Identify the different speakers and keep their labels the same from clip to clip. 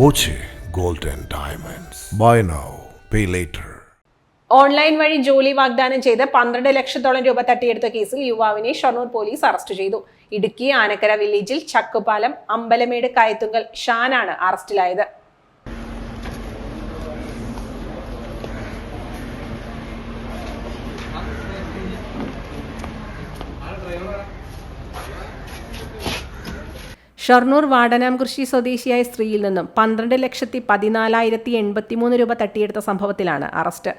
Speaker 1: Boche golden diamonds buy now pay later
Speaker 2: online വഴി ജോലി വാഗ്ദാനം ചെയ്ത് പന്ത്രണ്ട് ലക്ഷത്തോളം രൂപ തട്ടിയെടുത്ത കേസിൽ യുവാവിനെ ഷൊർണൂർ പോലീസ് അറസ്റ്റ് ചെയ്തു. ഇടുക്കി ആനക്കര വില്ലേജിൽ ചക്കുപാലം അമ്പലമേട് കയത്തുങ്കൽ ഷാനാണ് അറസ്റ്റിലായത്. ഷൊർണൂർ കൃഷി സ്വദേശിയായ സ്ത്രീയിൽ നിന്നും പന്ത്രണ്ട് ലക്ഷത്തി പതിനാലായിരത്തി എൺപത്തിമൂന്ന് രൂപ തട്ടിയെടുത്ത സംഭവത്തിലാണ് അറസ്റ്റ്.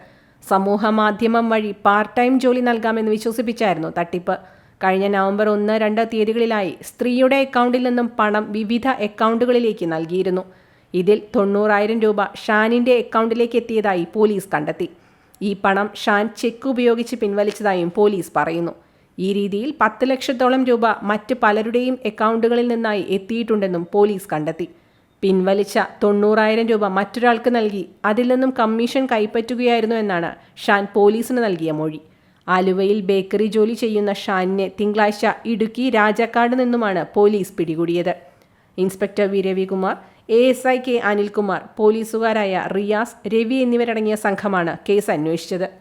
Speaker 2: സമൂഹ മാധ്യമം വഴി പാർട്ട് ടൈം ജോലി നൽകാമെന്ന് വിശ്വസിപ്പിച്ചായിരുന്നു തട്ടിപ്പ്. കഴിഞ്ഞ നവംബർ ഒന്ന് രണ്ട് തീയതികളിലായി സ്ത്രീയുടെ അക്കൗണ്ടിൽ നിന്നും പണം വിവിധ അക്കൗണ്ടുകളിലേക്ക് നൽകിയിരുന്നു. ഇതിൽ തൊണ്ണൂറായിരം രൂപ ഷാനിന്റെ അക്കൗണ്ടിലേക്ക് എത്തിയതായി പോലീസ് കണ്ടെത്തി. ഈ പണം ഷാൻ ചെക്ക് ഉപയോഗിച്ച് പിൻവലിച്ചതായും പോലീസ് പറയുന്നു. ഈ രീതിയിൽ പത്ത് ലക്ഷത്തോളം രൂപ മറ്റ് പലരുടെയും അക്കൗണ്ടുകളിൽ നിന്നായി എത്തിയിട്ടുണ്ടെന്നും പോലീസ് കണ്ടെത്തി. പിൻവലിച്ച തൊണ്ണൂറായിരം രൂപ മറ്റൊരാൾക്ക് നൽകി അതിൽ നിന്നും കമ്മീഷൻ കൈപ്പറ്റുകയായിരുന്നു എന്നാണ് ഷാൻ പോലീസിന് നൽകിയ മൊഴി. ആലുവയിൽ ബേക്കറി ജോലി ചെയ്യുന്ന ഷാനിനെ തിങ്കളാഴ്ച ഇടുക്കി രാജാക്കാട് നിന്നുമാണ് പോലീസ് പിടികൂടിയത്. Inspector V. Ravikumar A S I K. Anilkumar പോലീസുകാരായ Riyas Ravi എന്നിവരടങ്ങിയ സംഘമാണ് കേസ് അന്വേഷിച്ചത്.